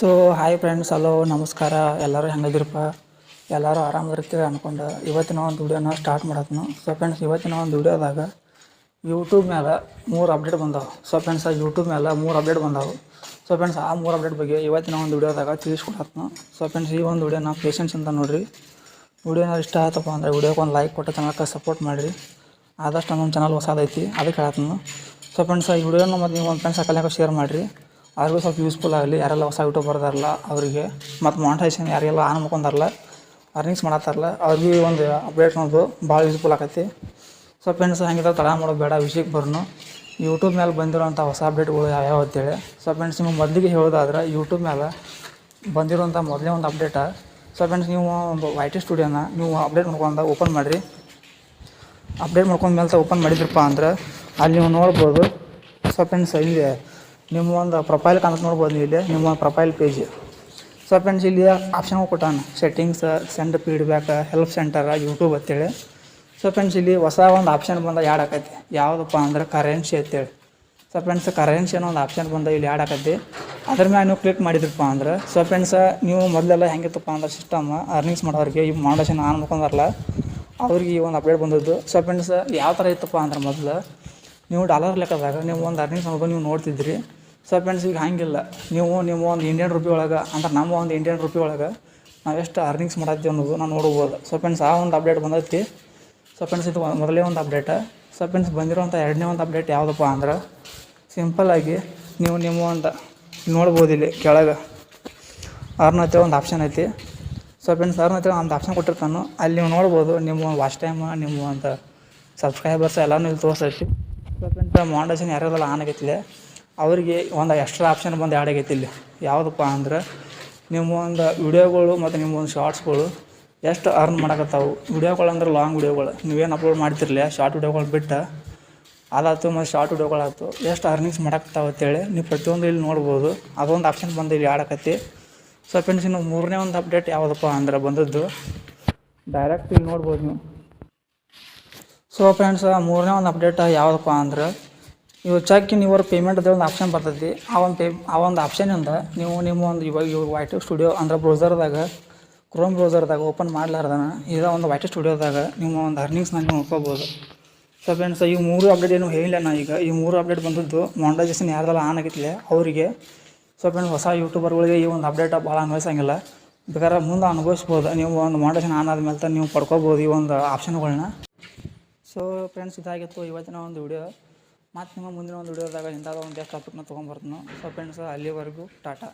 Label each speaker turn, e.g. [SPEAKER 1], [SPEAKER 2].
[SPEAKER 1] So hi friends hello ನಮಸ್ಕಾರ. ಎಲ್ಲರೂ ಹೆಂಗದಿರಪ್ಪ ಎಲ್ಲರೂ ಆರಾಮದಿರ್ತೀವಿ ಅಂದ್ಕೊಂಡು ಇವತ್ತಿನ ಒಂದು ವಿಡಿಯೋನ ಸ್ಟಾರ್ಟ್ ಮಾಡತ್ನು. ಸೊ ಫ್ರೆಂಡ್ಸ್ ಇವತ್ತಿನ ಒಂದು ವಿಡಿಯೋದಾಗ ಯೂಟ್ಯೂಬ್ ಮೇಲೆ ಮೂರು ಅಪ್ಡೇಟ್ ಬಂದಾವೆ. ಸೊ ಫ್ರೆಂಡ್ಸ್ ಯೂಟ್ಯೂಬ್ ಮೇಲೆ ಮೂರು ಅಪ್ಡೇಟ್ ಬಂದಾವೆ. ಸೊ ಫ್ರೆಂಡ್ಸ್ ಆ ಮೂರು ಅಪ್ಡೇಟ್ ಬಗ್ಗೆ ಇವತ್ತಿನ ಒಂದು ವಿಡಿಯೋದಾಗ ತಿಳಿಸ್ಕೊಡತ್ನು. ಸೊ ಫ್ರೆಂಡ್ಸ್ ಈ ಒಂದು ವಿಡಿಯೋನ ಪೇಷನ್ಸ್ ಅಂತ ನೋಡಿರಿ. ವಿಡಿಯೋನ ಇಷ್ಟ ಆಯ್ತಪ್ಪ ಅಂದರೆ ವಿಡಿಯೋಕ್ಕೆ ಒಂದು ಲೈಕ್ ಕೊಟ್ಟು ಚೆನ್ನಾಗಿ ಸಪೋರ್ಟ್ ಮಾಡಿರಿ. ಆದಷ್ಟು ನಮ್ಮ ಚಾನಲ್ ಹೊಸದೈತಿ, ಅದಕ್ಕೆ ಹೇಳತ್ನು. ಸೊ ಫ್ರೆಂಡ್ಸ್ ಈ ವಿಡಿಯೋನ ಮತ್ತು ನೀವು ಒಂದು ಫ್ರೆಂಡ್ಸ್ ಹಾಕಲ್ಯಾಕ ಶೇರ್ ಮಾಡಿರಿ. ಅವ್ರಿಗೂ ಸ್ವಲ್ಪ ಯೂಸ್ಫುಲ್ ಆಗಲಿ, ಯಾರೆಲ್ಲ ಹೊಸ ಯೂಟ್ಯೂಬ್ ಬರ್ದಾರಲ್ಲ ಅವರಿಗೆ, ಮತ್ತು ಮಾನಿಟೈಸೇಷನ್ ಯಾರಿಗೆಲ್ಲ ಆನ್ ಮಾಡ್ಕೊಂಡಾರಲ್ಲ ಅರ್ನಿಂಗ್ಸ್ ಮಾಡತ್ತಾರಲ್ಲ, ಅವ್ರಿಗೆ ಒಂದು ಅಪ್ಡೇಟ್ ಅನ್ನೋದು ಭಾಳ ಯೂಸ್ಫುಲ್ ಆಗೈತಿ ಸೊ ಫ್ರೆಂಡ್ಸ್ ಹಂಗಿದ್ರೆ ತಡ ಮಾಡೋದು ಬೇಡ ವಿಷಯಕ್ಕೆ ಬರ್ನು. ಯೂಟ್ಯೂಬ್ ಮೇಲೆ ಬಂದಿರೋಂಥ ಹೊಸ ಅಪ್ಡೇಟ್ಗಳು ಯಾವ್ಯಾವ ಅಂತೇಳಿ. ಸೊ ಫ್ರೆಂಡ್ಸ್ ನಿಮಗೆ ಮೊದಲಿಗೆ ಹೇಳೋದಾದ್ರೆ ಯೂಟ್ಯೂಬ್ ಮೇಲೆ ಬಂದಿರೋಂಥ ಮೊದಲೇ ಒಂದು ಅಪ್ಡೇಟ ಸೊ ಫ್ರೆಂಡ್ಸ್ ನೀವು ಒಂದು ವೈ ಟಿ ಸ್ಟುಡಿಯೋನ ನೀವು ಅಪ್ಡೇಟ್ ಮಾಡ್ಕೊಂಡ ಓಪನ್ ಮಾಡಿರಿ. ಅಪ್ಡೇಟ್ ಮಾಡ್ಕೊಂಡ್ಮೇಲೆ ಓಪನ್ ಮಾಡಿದ್ರಪ್ಪ ಅಂದ್ರೆ, ಅಲ್ಲಿ ನೀವು ನೋಡ್ಬೋದು. ಸೊ ಫ್ರೆಂಡ್ಸ್ ಇಲ್ಲಿ ನಿಮ್ಮ ಒಂದು ಪ್ರೊಫೈಲ್ ಕಾಣುತ್ತೆ ನೋಡ್ಬೋದು ನೀವು ಇಲ್ಲಿ, ನಿಮ್ಮ ಒಂದು ಪ್ರೊಫೈಲ್ ಪೇಜ್ ಸೊ ಫ್ರೆಂಡ್ಸ್ ಇಲ್ಲಿ ಆಪ್ಷನ್ ಕೊಟ್ಟಾನ. Settings send feedback help centre YouTube ಅಂತೇಳಿ. ಸೊ ಫ್ರೆಂಡ್ಸ್ ಇಲ್ಲಿ ಹೊಸ ಒಂದು ಆಪ್ಷನ್ ಬಂದ ಯಾಡ್ ಆಕೈತಿ. ಯಾವುದಪ್ಪ ಅಂದ್ರೆ ಕರೆನ್ಸಿ ಅಂತೇಳಿ. ಸೊ ಫ್ರೆಂಡ್ಸ್ ಕರೆನ್ಸಿ ಅನ್ನೋ ಒಂದು ಆಪ್ಷನ್ ಬಂದ ಇಲ್ಲಿ ಯಾಡ್ ಆಕೈತಿ. ಅದ್ರ ಮ್ಯಾಲೆ ನೀವು ಕ್ಲಿಕ್ ಮಾಡಿದ್ರಪ್ಪ ಅಂದ್ರೆ ಸೊ ಫ್ರೆಂಡ್ಸ್ ನೀವು ಮೊದಲೆಲ್ಲ ಹೆಂಗಿತ್ತಪ್ಪ ಅಂದ್ರೆ ಸಿಸ್ಟಮ್ ಅರ್ನಿಂಗ್ಸ್ ಮಾಡೋರಿಗೆ ಈ ಮಾಡೇಷನ್ ಆನ್ ಮಾಡ್ಕೊಂಡಾರಲ್ಲ, ಅವ್ರಿಗೆ ಈ ಒಂದು ಅಪ್ಡೇಟ್ ಬಂದದ್ದು. ಸೊ ಫ್ರೆಂಡ್ಸ್ ಯಾವ ಥರ ಇತ್ತಪ್ಪ ಅಂದ್ರೆ ಮೊದಲು, ನೀವು ಡಾಲರ್ ಲೆಕ್ಕದಾಗ ನೀವು ಒಂದು ಅರ್ನಿಂಗ್ಸ್ ಅನ್ನೋದು ನೀವು ನೋಡ್ತಿದ್ರಿ. ಸೊ ಫ್ರೆಂಡ್ಸ್ ಈಗ ಹಾಗಿಲ್ಲ. ನೀವು ನೀವು ಒಂದು ಇಂಡಿಯನ್ ರುಪಿ ಒಳಗೆ, ಅಂದ್ರೆ ನಮ್ಮ ಒಂದು ಇಂಡಿಯನ್ ರುಪಿ ಒಳಗೆ ನಾವು ಎಷ್ಟು ಅರ್ನಿಂಗ್ಸ್ ಮಾಡತ್ತೀವಿ ಅನ್ನೋದು ನಾನು ನೋಡ್ಬೋದು. ಸೊ ಫ್ರೆಂಡ್ಸ್ ಆ ಒಂದು ಅಪ್ಡೇಟ್ ಬಂದೈತಿ. ಸೊ ಫ್ರೆಂಡ್ಸ್ ಇದು ಮೊದಲೇ ಒಂದು ಅಪ್ಡೇಟ್ ಸೊ ಫ್ರೆಂಡ್ಸ್ ಬಂದಿರೋಂಥ ಎರಡನೇ ಒಂದು ಅಪ್ಡೇಟ್ ಯಾವುದಪ್ಪ ಅಂದ್ರೆ ಸಿಂಪಲ್ಲಾಗಿ ನೀವು ನಿಮ್ಮ ಒಂದು ನೋಡ್ಬೋದು ಇಲ್ಲಿ ಕೆಳಗೆ. ಅರ್ನ್ ಹತ್ತಿರ ಒಂದು ಆಪ್ಷನ್ ಐತಿ. ಸೊ ಫ್ರೆಂಡ್ಸ್ ಅರ್ನ್ ಹತ್ತಿರ ಒಂದು ಆಪ್ಷನ್ ಕೊಟ್ಟಿರ್ತಾನು. ಅಲ್ಲಿ ನೀವು ನೋಡ್ಬೋದು, ನಿಮ್ಮ ವಾಚ್ ಟೈಮ್ ನಿಮ್ಮ ಒಂದು ಸಬ್ಸ್ಕ್ರೈಬರ್ಸ್ ಎಲ್ಲನೂ ಇಲ್ಲಿ ತೋರಿಸ್ತೈತಿ ಸೊ ಫ್ರೆಂಡ್ಸ್ ಮಾಂಡೇಶನ್ ಯಾರೆಲ್ಲ ಆನ್ ಆಗೈತಿಲ್ಲ ಅವರಿಗೆ ಒಂದು ಎಕ್ಸ್ಟ್ರಾ ಆಪ್ಷನ್ ಬಂದು ಆ್ಯಡ್ ಇಲ್ಲಿ. ಯಾವುದಪ್ಪ ಅಂದ್ರೆ ನಿಮ್ಮ ಒಂದು ವಿಡಿಯೋಗಳು ಮತ್ತು ನಿಮ್ಮ ಒಂದು ಶಾರ್ಟ್ಸ್ಗಳು ಎಷ್ಟು ಅರ್ನ್ ಮಾಡಕತ್ತಾವು. ವೀಡಿಯೋಗಳು ಅಂದ್ರೆ ಲಾಂಗ್ ವಿಡಿಯೋಗಳು ನೀವೇನು ಅಪ್ಲೋಡ್ ಮಾಡ್ತಿರ್ಲಿಲ್ಲ ಶಾರ್ಟ್ ವೀಡಿಯೋಗಳು ಬಿಟ್ಟು ಅದಾಯ್ತು ಮತ್ತು ಶಾರ್ಟ್ ವಿಡಿಯೋಗಳಾಯ್ತು ಎಷ್ಟು ಅರ್ನಿಂಗ್ಸ್ ಮಾಡಕತ್ತಾವ ಅಂತೇಳಿ ನೀವು ಪ್ರತಿಯೊಂದು ಇಲ್ಲಿ ನೋಡ್ಬೋದು. ಅದೊಂದು ಆಪ್ಷನ್ ಬಂದು ಇಲ್ಲಿ ಆಡಕತ್ತಿ ಸೊ ಫ್ರೆಂಡ್ಸ್ ಇನ್ನು ಮೂರನೇ ಒಂದು ಅಪ್ಡೇಟ್ ಯಾವುದಪ್ಪ ಅಂದ್ರೆ ಬಂದದ್ದು. ಡೈರೆಕ್ಟ್ ಇಲ್ಲಿ ನೋಡ್ಬೋದು ನೀವು. ಸೊ ಫ್ರೆಂಡ್ಸ್ ಮೂರನೇ ಒಂದು ಅಪ್ಡೇಟ್ ಯಾವುದಪ್ಪ ಅಂದ್ರೆ ಇವು ಚೆಕ್ ಇನ್ ಯುವರ್ ಪೇಮೆಂಟ್ ಅದೇ ಒಂದು ಆಪ್ಷನ್ ಬರ್ತೈತಿ. ಆ ಒಂದು ಪೇ ಆ ಒಂದು ಆಪ್ಷನಿಂದ ನೀವು ನಿಮ್ಮ ಒಂದು ಇವಾಗ ಇವಾಗ ವೈಟ್ ಸ್ಟುಡಿಯೋ ಅಂದ್ರೆ ಬ್ರೌಸರ್ದಾಗ ಕ್ರೋಮ್ ಬ್ರೌಸರ್ದಾಗ ಓಪನ್ ಮಾಡಲಾರ್ದನ, ಇದು ಒಂದು ವೈಟ್ ಸ್ಟುಡಿಯೋದಾಗ ನಿಮ್ಮ ಒಂದು ಅರ್ನಿಂಗ್ಸ್ನ ನೀವು ನೋಡ್ಕೋಬೋದು. ಸೊ ಫ್ರೆಂಡ್ಸ್ ಈ ಮೂರು ಅಪ್ಡೇಟ್ ಏನು ಹೇಳಿಲ್ಲ ನಾ ಈಗ. ಈ ಮೂರು ಅಪ್ಡೇಟ್ ಬಂದದ್ದು ಮಾಂಡೈಸೇಷನ್ ಯಾರ್ದೆಲ್ಲ ಆನ್ ಆಗಿತ್ತಿಲ್ಲ ಅವರಿಗೆ. ಸೊ ಫ್ರೆಂಡ್ಸ್ ಹೊಸ ಯೂಟ್ಯೂಬರ್ಗಳಿಗೆ ಈ ಒಂದು ಅಪ್ಡೇಟ್ ಭಾಳ ಅನ್ವಯಿಸಂಗಿಲ್ಲ. ಬೇಕಾದ್ರೆ ಮುಂದೆ ಅನುಭವಿಸ್ಬೋದು ನೀವು ಒಂದು ಮಾಂಡೇಷನ್ ಆನ್ ಆದ್ಮೇಲೆ ನೀವು ಪಡ್ಕೋಬೋದು ಈ ಒಂದು ಆಪ್ಷನ್ಗಳನ್ನ ಸೊ ಫ್ರೆಂಡ್ಸ್ ಇದಾಗಿತ್ತು ಇವತ್ತಿನ ಒಂದು ವಿಡಿಯೋ ಮತ್ತು ನಿಮ್ಮ ಮುಂದಿನ ಒಂದು ವಿಡಿಯೋದಾಗ ಇಂಥದ್ದು ಒಂದು ಟಾಪಿಕ್ನ ತೊಗೊಂಬರ್ತೀನಿ ಸೊ ಫ್ರೆಂಡ್ಸ್ ಅಲ್ಲಿವರೆಗೂ ಟಾಟಾ.